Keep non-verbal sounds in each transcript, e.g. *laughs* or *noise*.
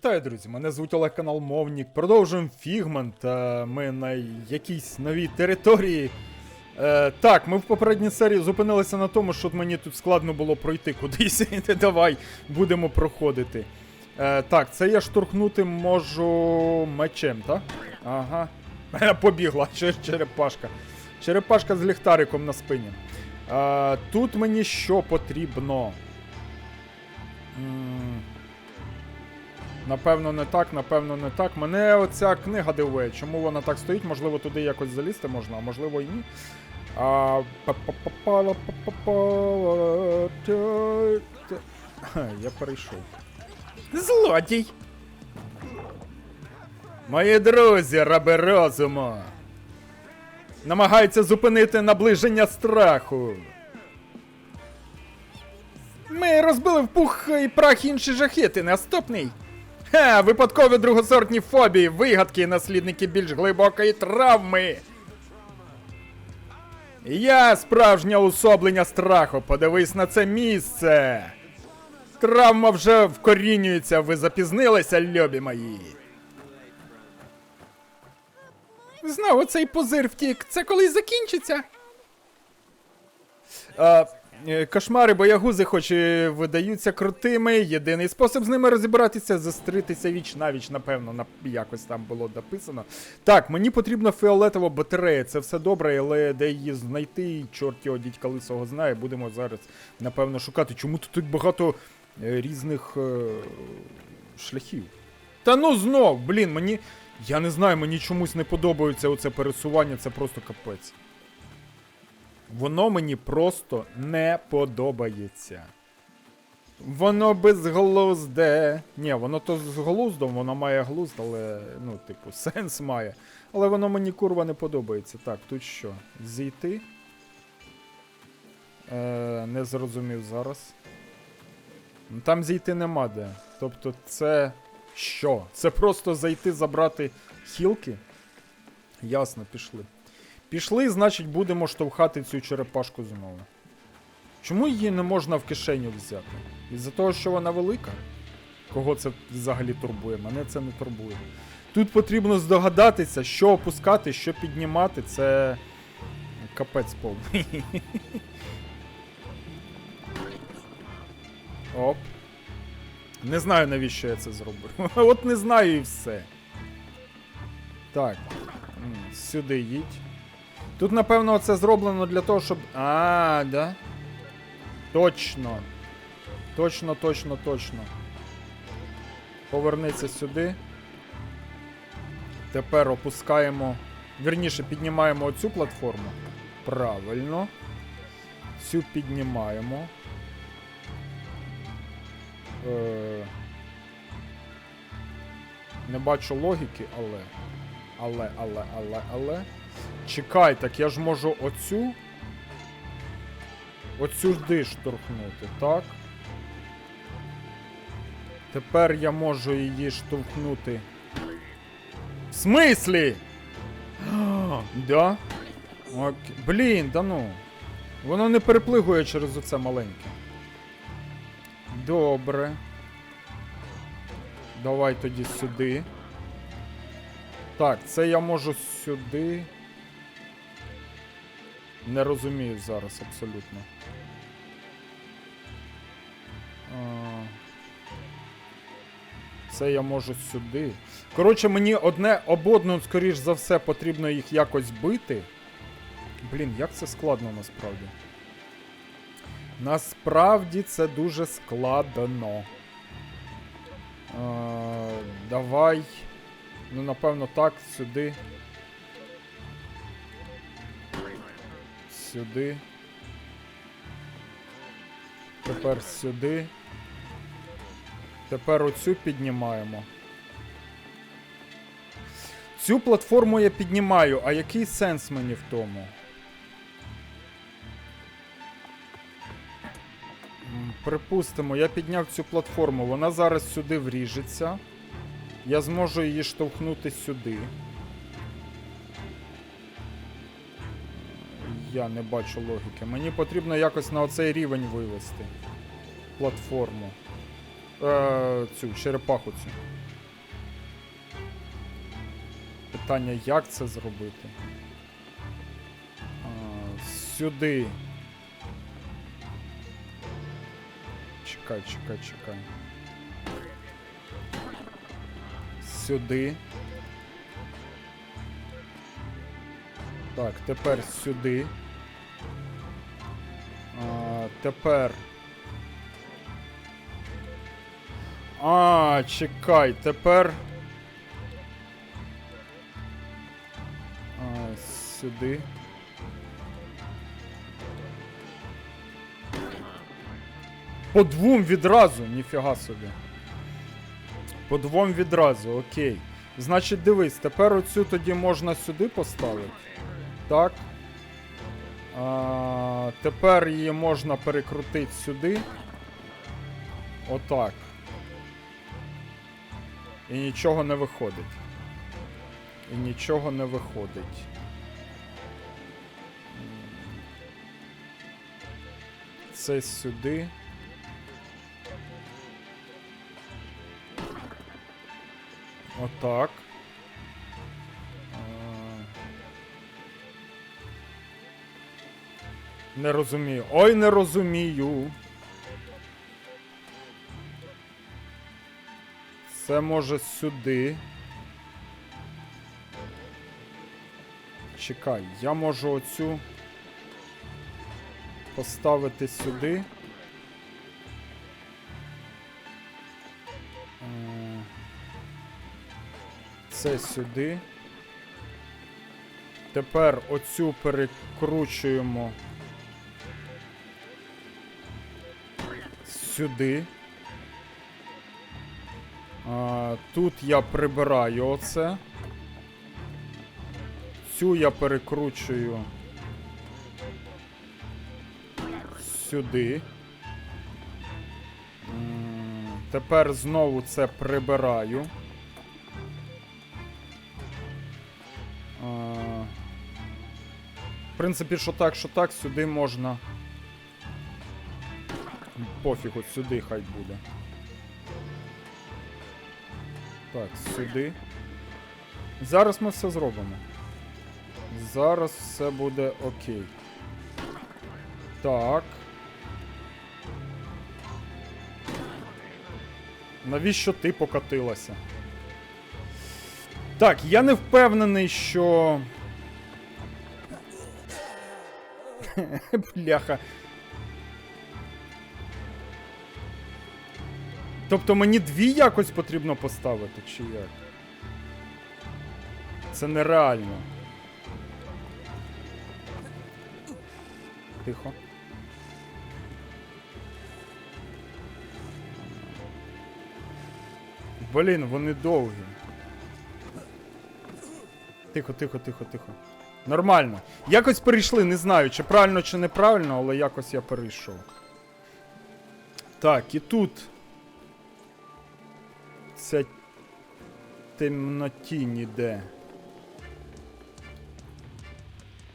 Вітаю, друзі! Мене звуть Олег канал Мовнік. Продовжуємо фігмент. Ми на якійсь новій території. Е, Так, ми в попередній серії зупинилися на тому, що мені тут складно було пройти кудись. *laughs* Давай будемо проходити. Е, Так, це я штурхнути можу мечем, так? Ага. *laughs* Побігла *laughs* черепашка. Черепашка з ліхтариком на спині. Е, Тут мені що потрібно? М, Напевно, не так, напевно, не так. Мене оця книга дивує. Чому вона так стоїть? Можливо, туди якось залізти можна, а можливо і ні. Я перейшов. Злодій! Мої друзі, раби розуму! Намагаються зупинити наближення страху. Ми розбили в пух і прах інші жахіти. Наступний. Ха, випадкові другосортні фобії, вигадки, наслідники більш глибокої травми. Я справжнє усоблення страху. Подивись на це місце. Травма вже вкорінюється, ви запізнилися, любі мої. Знову цей позир втік. Це колись закінчиться. А, е, кошмари боягузи, хоч і видаються крутими. Єдиний спосіб з ними розібратися застритися віч навіч, напевно, на, якось там було написано. Так, мені потрібна фіолетова батарея. Це все добре, але де її знайти, чорт його дідька лисого знає. Будемо зараз, напевно, шукати. Чому тут багато е, різних е, шляхів? Та ну знов, блін, мені. Я не знаю, мені чомусь не подобається оце пересування, це просто капець. Воно мені просто не подобається. Воно безглузде. Ні, воно то з глуздом, воно має глузд, але, ну, типу, *laughs* сенс має. Але воно мені курва не подобається. Так, тут що? Зійти? Е, не зрозумів зараз. Ну, Там зійти нема де. Тобто це. Що? Це просто зайти забрати хілки? Ясно, пішли. Пішли, значить, будемо штовхати цю черепашку знову. Чому її не можна в кишеню взяти? Із-за того, що вона велика? Кого це взагалі турбує? Мене це не турбує. Тут потрібно здогадатися, що опускати, що піднімати. Це. Капець повний. *laughs* Оп. Не знаю, навіщо я це зробив. *laughs* От не знаю і все. Так. Сюди їдь. Тут, напевно, це зроблено для того, щоб. А, да? Точно. Точно, точно, точно. Повернися сюди. Тепер опускаємо. Вірніше, піднімаємо оцю платформу. Правильно. Цю піднімаємо. Е... Не бачу логіки, але. Але, але, але, але. Чекай, так я ж можу оцю. Оцю ж штовхнути, так? Тепер я можу її штовхнути. В смислі? *gasps* да? Окей. Блін, да ну. Воно не переплигує через оце маленьке. Добре. Давай тоді сюди. Так, це я можу сюди. Не розумію зараз абсолютно. Це я можу сюди. Коротше, мені одне об одну, скоріш за все, потрібно їх якось бити. Блін, як це складно насправді. Насправді це дуже складно. А, давай. Ну, напевно, так, сюди. Сюди. Тепер сюди. Тепер оцю піднімаємо. Цю платформу я піднімаю, а який сенс мені в тому? Припустимо, я підняв цю платформу, вона зараз сюди вріжеться. Я зможу її штовхнути сюди. Я не бачу логіки. Мені потрібно якось на оцей рівень вивести платформу. Е, Цю черепаху цю. Питання, як це зробити? Е, сюди. Чекай, чекай, чекай. Сюди. Так, тепер сюди. А, тепер. А, чекай, тепер. А, сюди. По двом відразу, ніфіга собі. По двом відразу, окей. Значить, дивись, тепер оцю тоді можна сюди поставити. Так. А, тепер її можна перекрутити сюди. Отак. І нічого не виходить. І нічого не виходить. Це сюди. Отак. Не розумію. Ой, не розумію. Це може сюди. Чекай, я можу оцю поставити сюди. Е, Це сюди. Тепер оцю перекручуємо сюди. А, тут я прибираю оце. Цю я перекручую сюди. Тепер знову це прибираю. В принципі, що так, що так, сюди можна. Пофігу, сюди хай буде. Так, сюди. Зараз ми все зробимо. Зараз все буде окей. Так. Навіщо ти покатилася? Так, я не впевнений, що. *laughs* Бляха. Тобто мені дві якось потрібно поставити, чи як? Це нереально. Тихо. Блін, вони довгі. Тихо, тихо, тихо, тихо. Нормально. Якось перейшли, не знаю, чи правильно, чи неправильно, але якось я перейшов. Так, і тут. Ця темнотінь іде.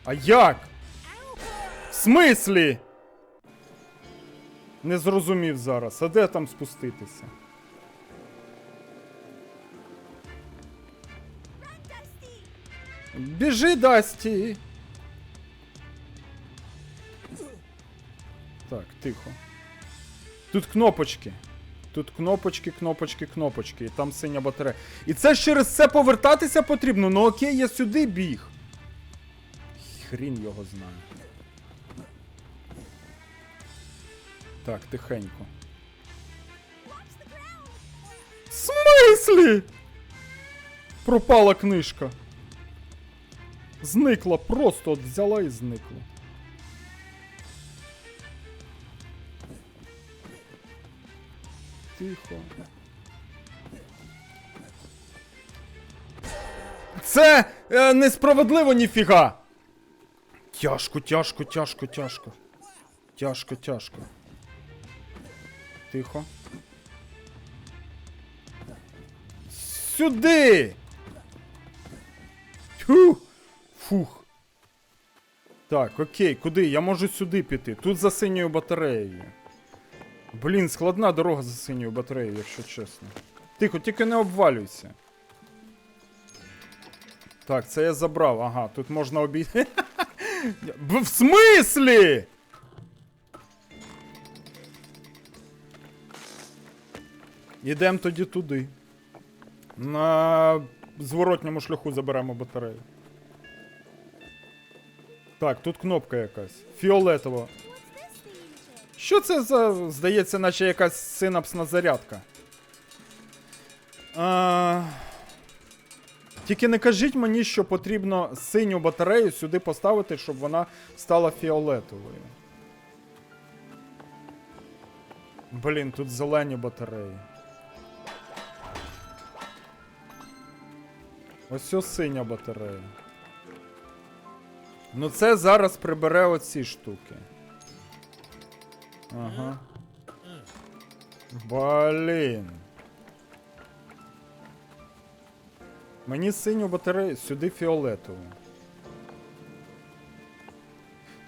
А як? В смислі? Не зрозумів зараз. А де там спуститися? Біжи, Дасті! Так, тихо. Тут кнопочки. Тут кнопочки, кнопочки, кнопочки. І там синя батарея. І це ж через це повертатися потрібно. Ну окей, я сюди біг. Хрін його знає. Так, тихенько. В смислі? Пропала книжка. Зникла, просто от взяла і зникла. Тихо. Це е, несправедливо ніфіга. Тяжко, тяжко, тяжко, тяжко. Тяжко, тяжко. Тихо. Сюди! Тьфу! Фух. Так, окей, куди? Я можу сюди піти. Тут за синьою батареєю. Блін, складна дорога за синьою батареєю, якщо чесно. Тихо, тільки не обвалюйся. Так, це я забрав. Ага, тут можна обійти. *laughs* В смислі? Ідемо тоді туди. На зворотньому шляху заберемо батарею. Так, тут кнопка якась. Фіолетова. Що це за, здається, наче якась синапсна зарядка? А... Тільки не кажіть мені, що потрібно синю батарею сюди поставити, щоб вона стала фіолетовою. Блін, тут зелені батареї. Ось ось синя батарея. Ну це зараз прибере оці штуки. Ага. Блін. Мені синю батарею сюди фіолетову.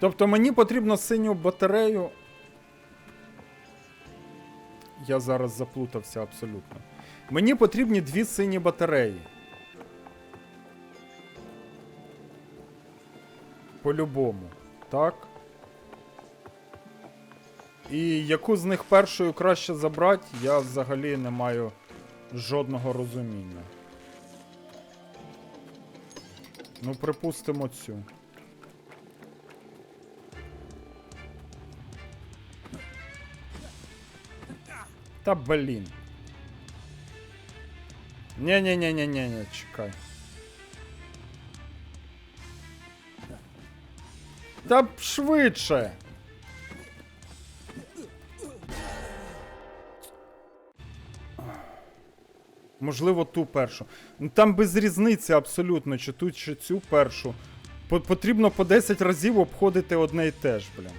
Тобто мені потрібно синю батарею. Я зараз заплутався абсолютно. Мені потрібні дві сині батареї. По-любому. Так. І яку з них першою краще забрати, я взагалі не маю жодного розуміння. Ну, припустимо цю. Та блін. Ні-ні-ні-ні-ні, чекай. Та швидше. Можливо, ту першу. Ну там без різниці абсолютно, чи ту, чи цю першу. Потрібно по 10 разів обходити одне і те ж, блін.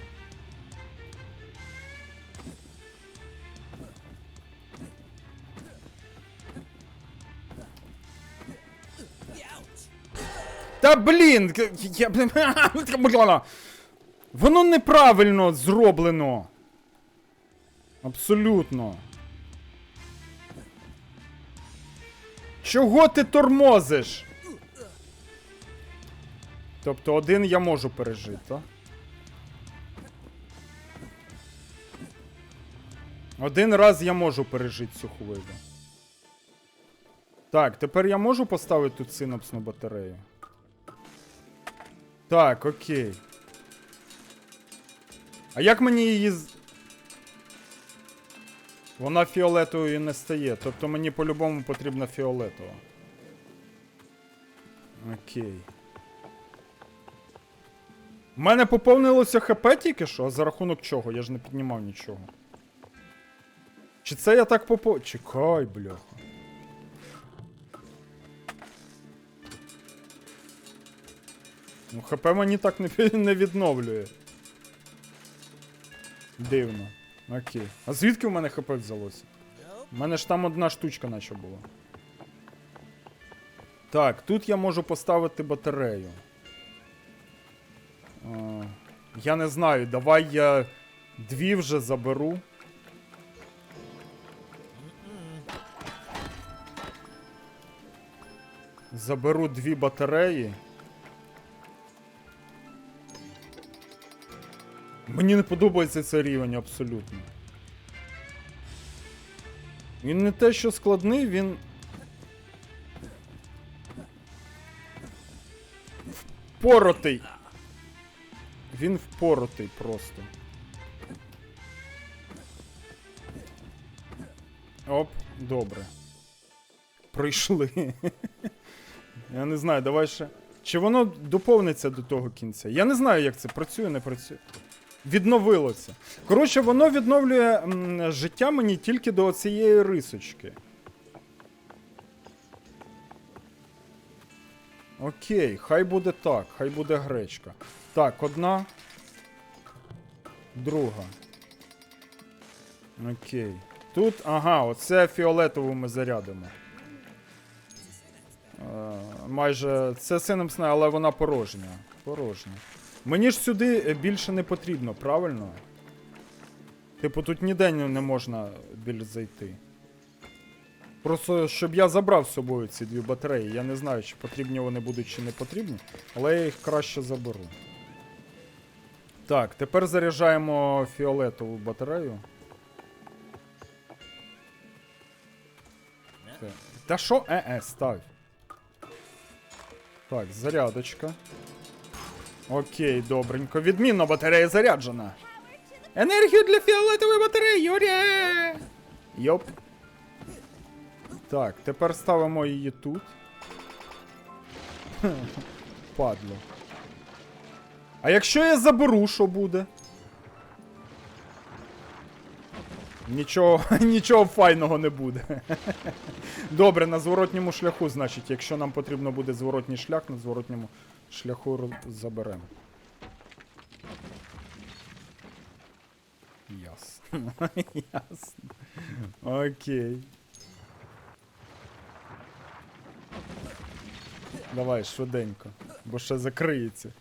Та блін! Я... Воно неправильно зроблено. Абсолютно. Чого ти тормозиш? Тобто один я можу пережити, так? Один раз я можу пережити цю хвилю. Так, тепер я можу поставити тут синапсну батарею. Так, окей. А як мені її. Вона фіолетовою не стає. Тобто мені по-любому потрібна фіолетова. Окей. У мене поповнилося ХП тільки що, а за рахунок чого? Я ж не піднімав нічого. Чи це я так попо. Чекай, бляха. Ну, ХП мені так не, *laughs* не відновлює. Дивно. Окей. А звідки в мене ХП взялося? У мене ж там одна штучка наче була. Так, тут я можу поставити батарею. А, я не знаю, давай я дві вже заберу. Заберу дві батареї. Мені не подобається цей рівень абсолютно. Він не те, що складний, він. Впоротий. Він впоротий просто. Оп, добре. Прийшли. *laughs* Я не знаю, давай ще. Чи воно доповниться до того кінця? Я не знаю, як це працює, не працює. Відновилося. Коротше, воно відновлює м, життя мені тільки до цієї рисочки. Окей, хай буде так, хай буде гречка. Так, одна. Друга. Окей. Тут, ага, оце фіолетову ми зарядимо. Е, майже це синемсна, але вона порожня. Порожня. Мені ж сюди е, більше не потрібно, правильно? Типу, тут ніде не можна більш зайти. Просто щоб я забрав з собою ці дві батареї. Я не знаю, чи потрібні вони будуть, чи не потрібні, але я їх краще заберу. Так, тепер заряджаємо фіолетову батарею. Так. Та що? Е-е, став. Так, зарядочка. Окей, добренько. Відмінно батарея заряджена. Енергію для фіолетової батареї! Ура! Йоп. Так, тепер ставимо її тут. *laughs* Падло. А якщо я заберу, що буде? Нічого, *laughs* нічого файного не буде. *laughs* Добре, на зворотньому шляху, значить, якщо нам потрібно буде зворотній шлях, на зворотньому шляху заберемо. Ясно. *laughs* Ясно. Окей. Давай, швиденько. Бо ще закриється.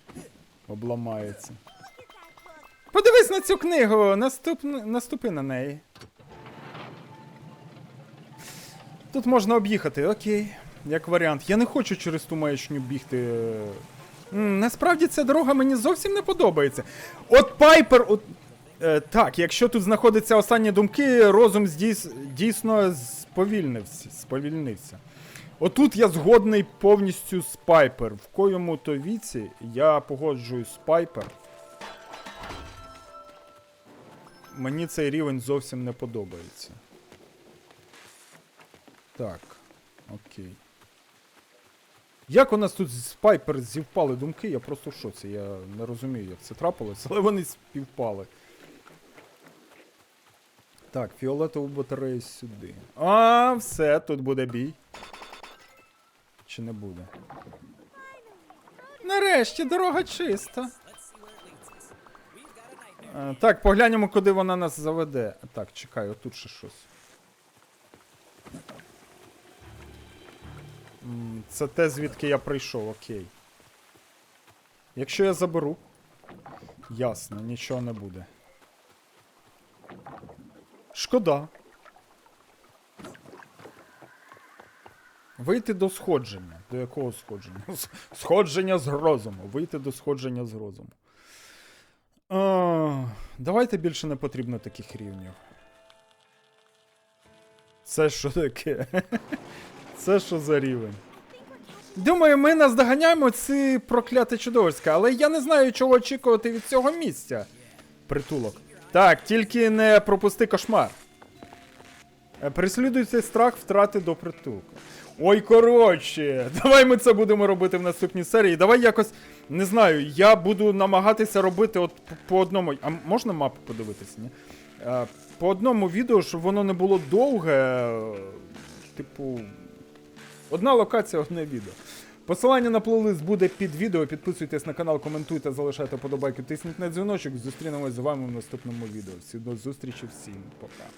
Обламається. Подивись на цю книгу! Наступ... Наступи на неї. Тут можна об'їхати, окей. Як варіант. Я не хочу через ту маячню бігти. Насправді ця дорога мені зовсім не подобається. От Пайпер. От... Е, так, якщо тут знаходяться останні думки, розум здійс... дійсно сповільнився. сповільнився. Отут я згодний повністю з Пайпер. В коєму то віці я погоджуюсь з Пайпер. Мені цей рівень зовсім не подобається. Так, окей. Як у нас тут з Пайпер зівпали думки, я просто в шоці. Я не розумію, як це трапилось, *laughs* але вони співпали. Так, фіолетову батарею сюди. А, все, тут буде бій. Чи не буде? Нарешті дорога чиста. Е, Так, поглянемо, куди вона нас заведе. Так, чекай, отут ще щось. Це те, звідки я прийшов, окей. Якщо я заберу. Ясно, нічого не буде. Шкода. Вийти до сходження. До якого сходження? Сходження з розуму. Вийти до сходження з розуму. А, давайте більше не потрібно таких рівнів. Це що таке? Це що за рівень? Думаю, ми наздоганяємо ці прокляте чудовиська, але я не знаю, чого очікувати від цього місця. Притулок. Так, тільки не пропусти кошмар. Е, цей страх втрати до притулку. Ой, коротше, *laughs* давай ми це будемо робити в наступній серії. Давай якось, не знаю, я буду намагатися робити от по одному. А можна мапу подивитися, ні? Е, По одному відео, щоб воно не було довге. е, Типу. Одна локація, одне відео. Посилання на плейлист буде під відео. Підписуйтесь на канал, коментуйте, залишайте подобайки, тисніть на дзвіночок. Зустрінемось з вами в наступному відео. Всі до зустрічі, всім пока.